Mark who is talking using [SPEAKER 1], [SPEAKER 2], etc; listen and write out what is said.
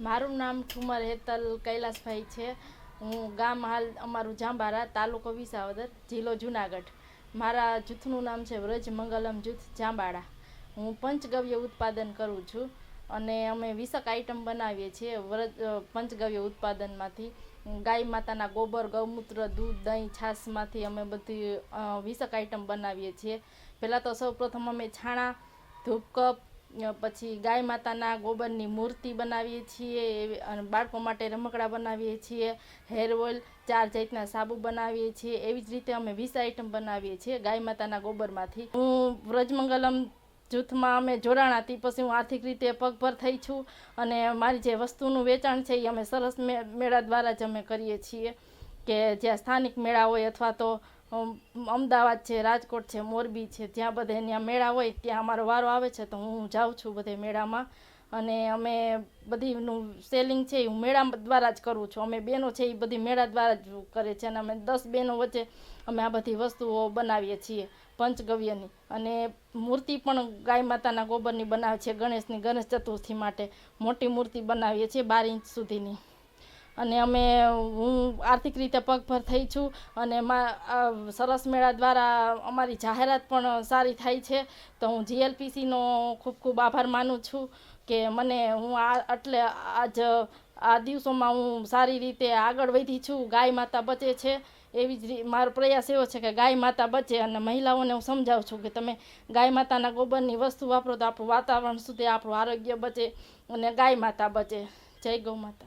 [SPEAKER 1] મારું નામ ઠુમર હેતલ કૈલાસભાઈ છે. હું ગામ હાલ અમારું જાંબારા, તાલુકો વિસાવદર, જિલ્લો જુનાગઢ. મારા જૂથનું નામ છે વ્રજ મંગલમ જૂથ જાંબાળા હું પંચગવ્ય ઉત્પાદન કરું છું અને અમે વીસક આઈટમ બનાવીએ છીએ વ્રજ પંચગવ્ય ઉત્પાદનમાંથી. ગાય માતાના ગોબર, ગૌમૂત્ર, દૂધ, દહીં, છાશમાંથી અમે બધી વિષક આઈટમ બનાવીએ છીએ. પહેલાં તો સૌપ્રથમ અમે છાણા, ધૂપકપ પછી ગાય માતાના ગોબરની મૂર્તિ બનાવીએ છીએ અને બાળકો માટે રમકડા બનાવીએ છીએ હેર ઓઇલ ચાર જાતના સાબુ બનાવીએ છીએ, એવી જ રીતે અમે વીસ આઈટમ બનાવીએ છીએ ગાય માતાના ગોબરમાંથી. હું વ્રજમંગલમ જૂથમાં અમે જોડાણાથી પછી હું આર્થિક રીતે પગભર થઈ છું, અને મારી જે વસ્તુનું વેચાણ છે એ અમે સરસ મેળા દ્વારા જ અમે કરીએ છીએ, કે જ્યાં સ્થાનિક મેળા હોય અથવા તો અમદાવાદ છે, રાજકોટ છે, મોરબી છે, જ્યાં બધે ત્યાં મેળા હોય, ત્યાં અમારો વારો આવે છે, તો હું જાઉં છું બધે મેળામાં. અને અમે બધીનું સેલિંગ છે એ હું મેળા દ્વારા જ કરું છું. અમે બહેનો છે એ બધી મેળા દ્વારા જ કરે છે અને અમે દસ બહેનો વચ્ચે અમે આ બધી વસ્તુઓ બનાવીએ છીએ, પંચગવ્યની. અને મૂર્તિ પણ ગાય માતાના ગોબરની બનાવે છે ગણેશની ગણેશ ચતુર્થી માટે. મોટી મૂર્તિ બનાવીએ છીએ બાર ઇંચ સુધીની. અને અમે, હું આર્થિક રીતે પગભર થઈ છું અને સરસ મેળા દ્વારા અમારી જાહેરાત પણ સારી થાય છે. તો હું જીએલપીસીનો ખૂબ ખૂબ આભાર માનું છું કે મને, હું આ, એટલે આજ, આ દિવસોમાં હું સારી રીતે આગળ વધી છું. ગાય માતા બચે છે. એવી જ મારો પ્રયાસ એવો છે કે ગાય માતા બચે અને મહિલાઓને હું સમજાવું છું કે તમે ગાય માતાના ગોબરની વસ્તુ વાપરો તો આપણું વાતાવરણ સુધી આપણું આરોગ્ય બચે અને ગાય માતા બચે. જય ગૌ માતા.